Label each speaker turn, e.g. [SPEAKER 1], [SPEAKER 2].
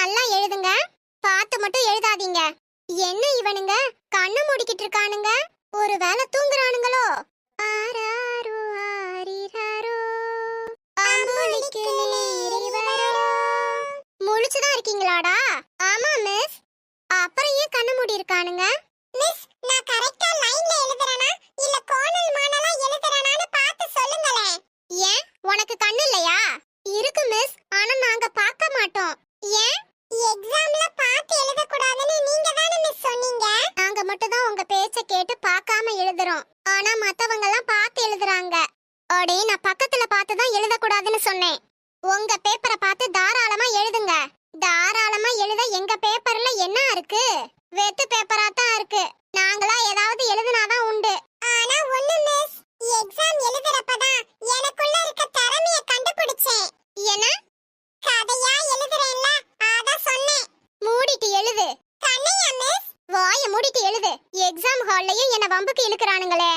[SPEAKER 1] நல்லா எழுதுங்க. பார்த்து மட்டும் எழுதாதீங்க. என்ன இவனுங்க? கண்ணு மூடிக்கிட்டு இருக்கானுங்க. ஒரு வேலை தூங்குறானுங்களோ? ஆராரோ ஆரிராரோ? அம்புலிக்கு நீரிவரோ முழிச்சுதான் இருக்கீங்களாடா? ஆமா மிஸ் எழுதுறோம். ஆனா மத்தவங்க எல்லாம் பார்த்து எழுதுறாங்க. அடே நான் பக்கத்துல பார்த்து தான் எழுத கூடாதுன்னு சொன்னேன். உங்க பேப்பரை பார்த்து தாராளமா எழுதுங்க. தாராளமா எழுத எங்க பேப்பர்ல என்ன இருக்கு? வெத்து பேப்பரா தான் இருக்கு. நாங்களா ஏதாவது வாய எழுது. எக்ஸாம் ஹால்லயே என்ன வம்புக்கு இழுக்கிறானுங்களே.